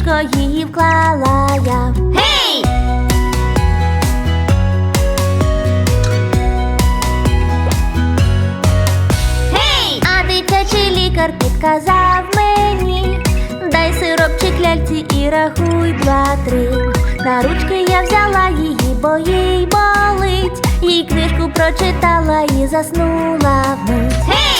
ліжко її вклала я. Гей! Гей! А дитячий лікар підказав мені, дай сиропчик ляльці і рахуй два-три. На ручки я взяла її, бо їй болить. Їй книжку прочитала і заснула вмить. Гей! Hey!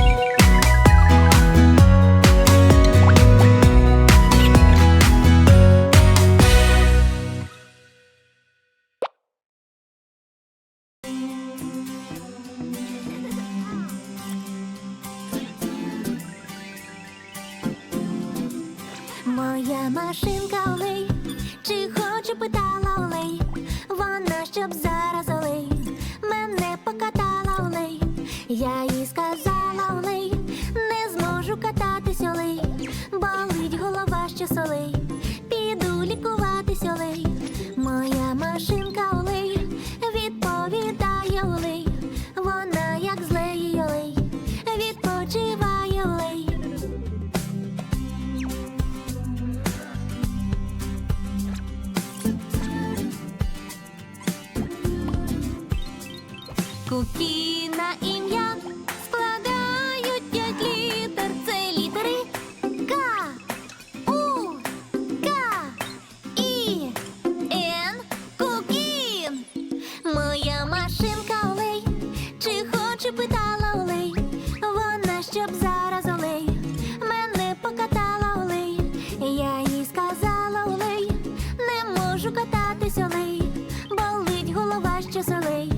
Valley.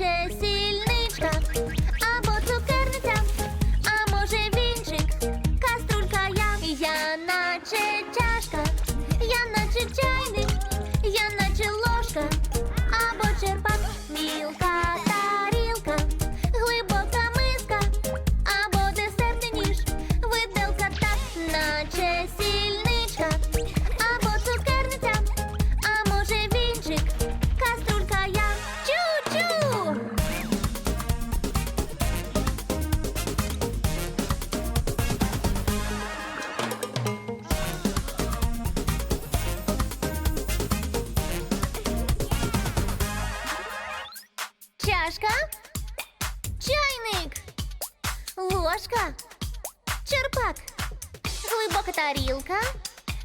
noches.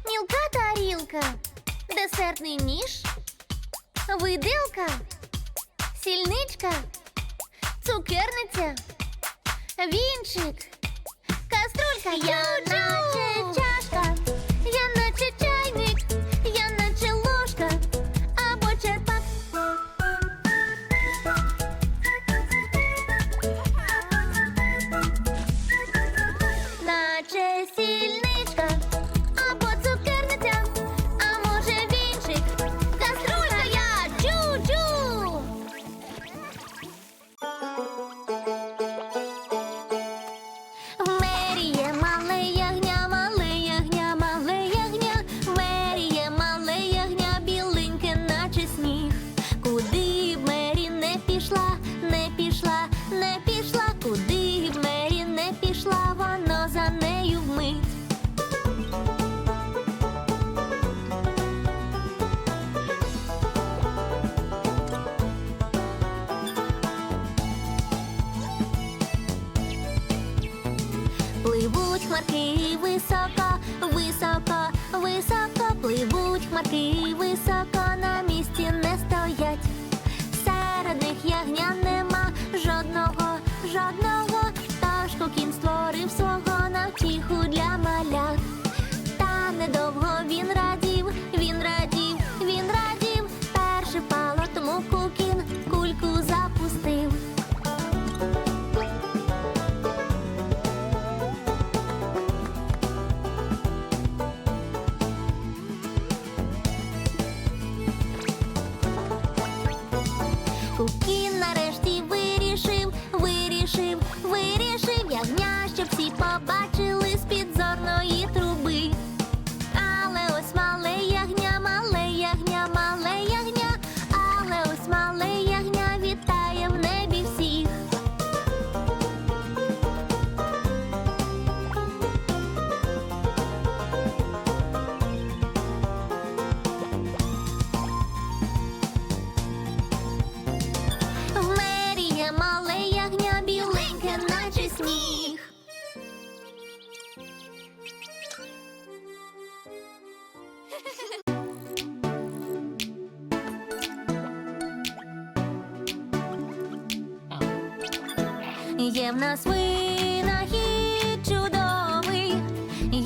Мілка тарілка, десертний ніж, виделка, сільничка, цукерниця, вінчик, каструлька. Я наче хмарки високо на місці не стоять. Серед них ягня нема жодного, жодного, Тож кукін створив свого.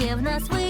є в нас ви.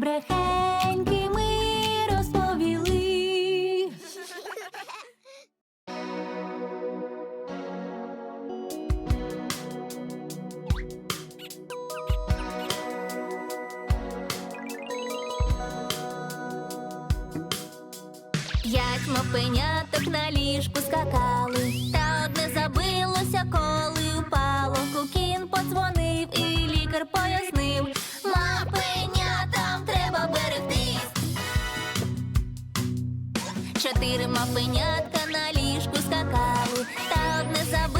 Добрехеньки ми розповіли. Як мопеняток на ліжку скакали, та одне забилося, коли упало. Кукін подзвонив і лікар чотири мавпенятка на ліжку скакали, та не забили.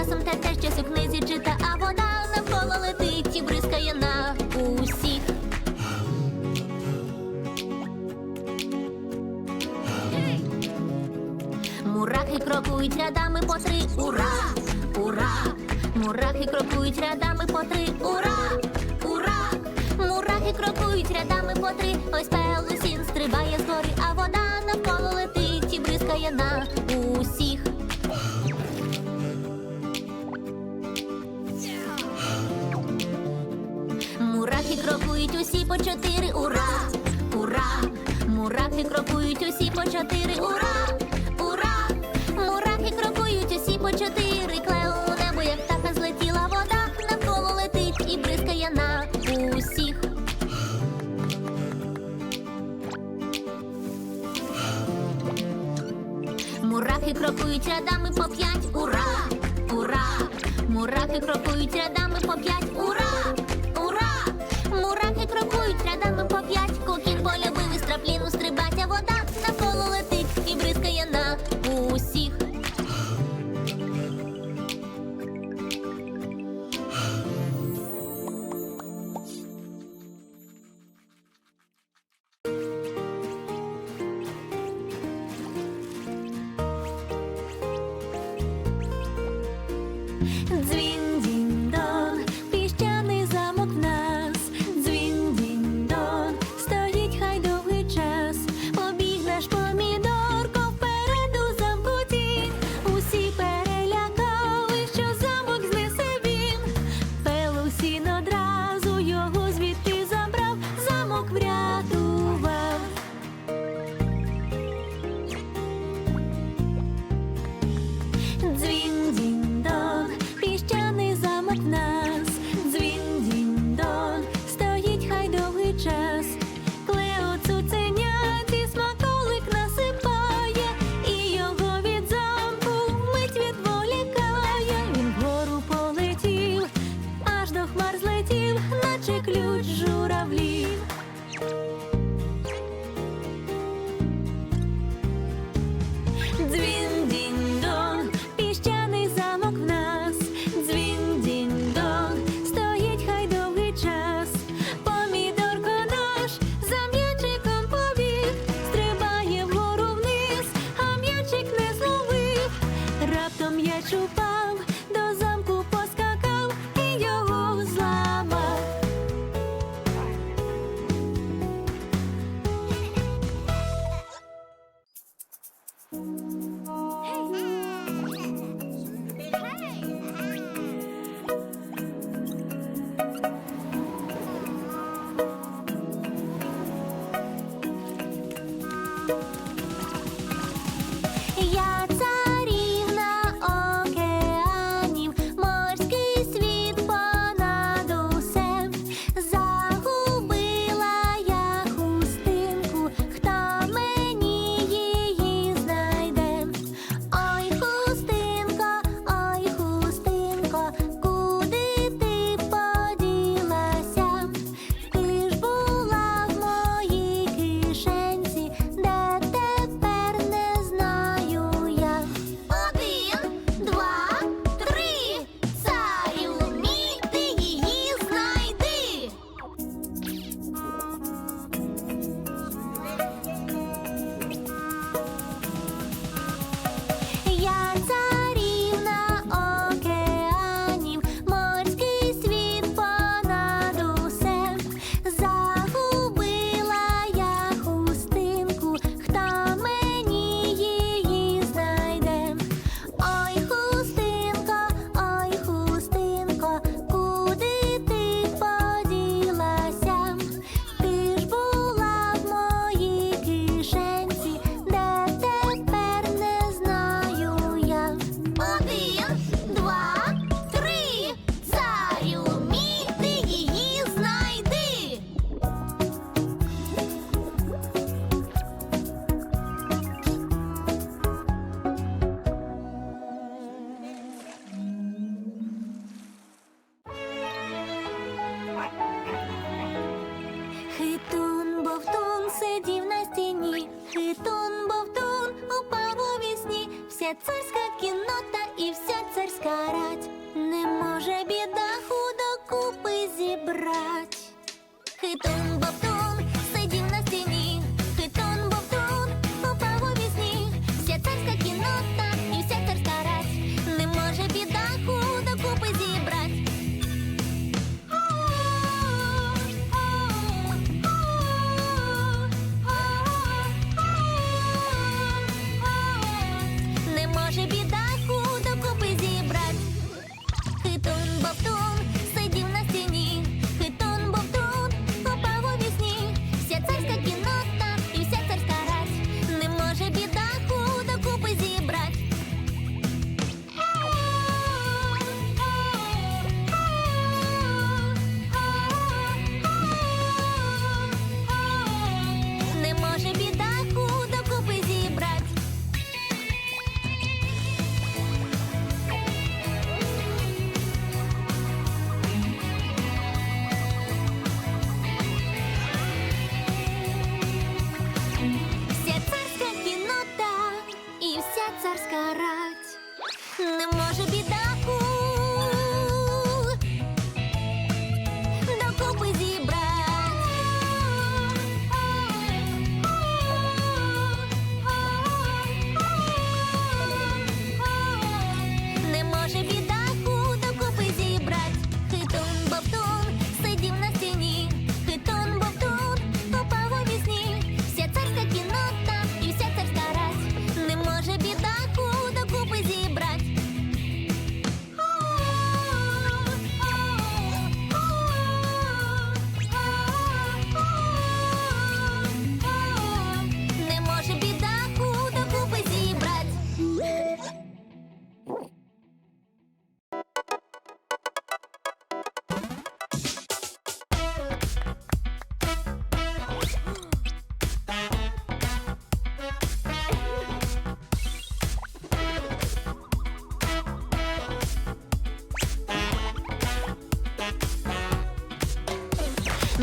Часом те щось у книзі чита, а вона навколо летить і бризкає на усіх. Мурахи крокують рядами по три. Ура! Ура! Мурахи крокують рядами по три. Ура! Ура! Мурахи крокують рядами по три. Ось пелусін стрибає з гори, а вода навколо летить і бризкає на. по чотири, ура, ура, мурахи крокують усі по чотири, ура, ура, мурахи крокують усі по чотири, клео у небо, як птаха злетіла вода, навколо летить і бризкає на усіх. Мурахи крокують рядами по п'ять, ура, ура, мурахи крокують рядами по п'ять, ура, ура, мурахи крокують рядами ну, по п'ять кокін. 出发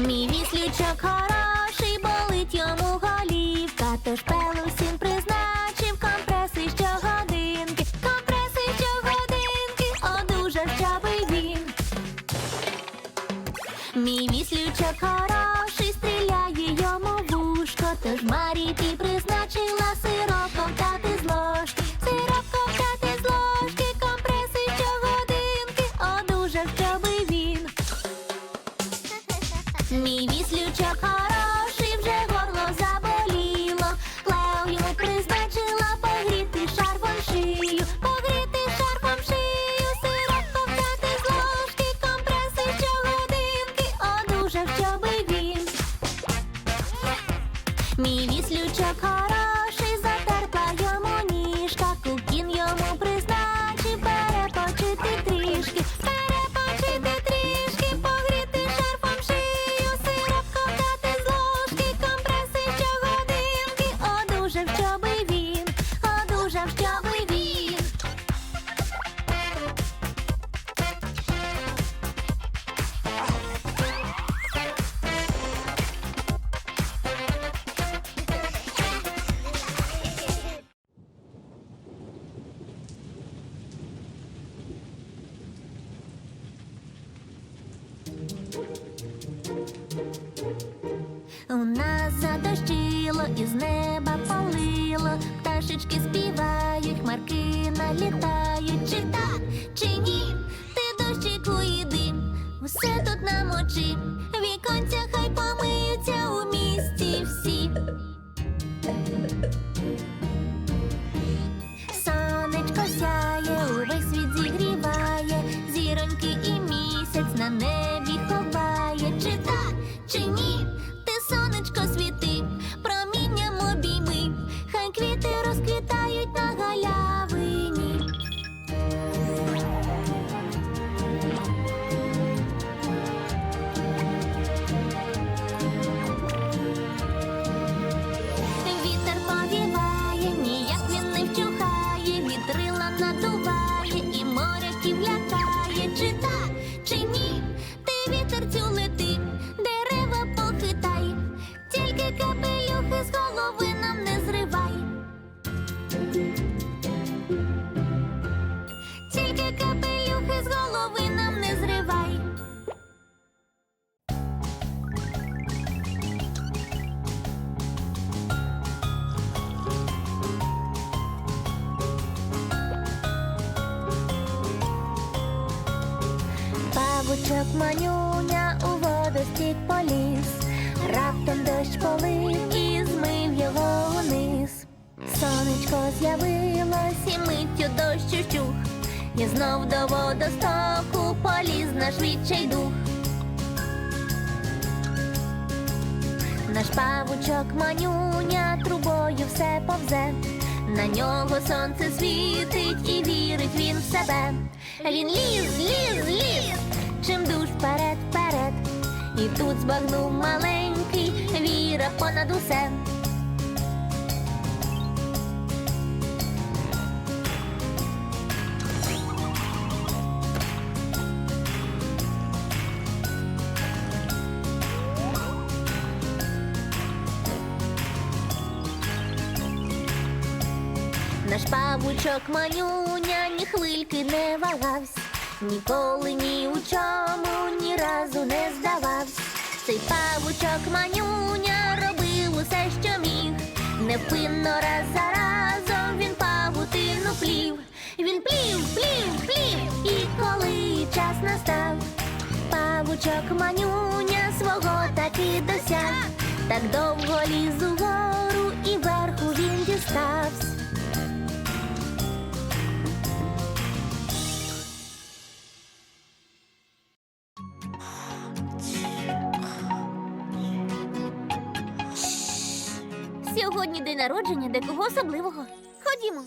Мій віслючок хороший, болить йому голівка, тож пелусін вночі, віконця хай помить. Павучок манюня у водостік поліз. Раптом дощ полив і змив його униз. Сонечко з'явилось і миттю дощ ущух. І знов до водостоку поліз наш відчайдух. Наш павучок манюня трубою все повзе. На нього сонце світить і вірить він в себе. Він ліз, ліз, ліз, чим душ вперед. І тут збагнув маленький віра понад усе. Наш павучок манюня ні хвильки не вагавсь, ніколи ні у чому ні разу не здававсь. Цей павучок манюня робив усе, що міг. Невпинно раз за разом він павутину плів. Він плів, плів, плів, і коли час настав, павучок манюня свого таки досяг. Так довго ліз угору і верху він діставсь. Сьогодні день народження декого особливого. Ходімо.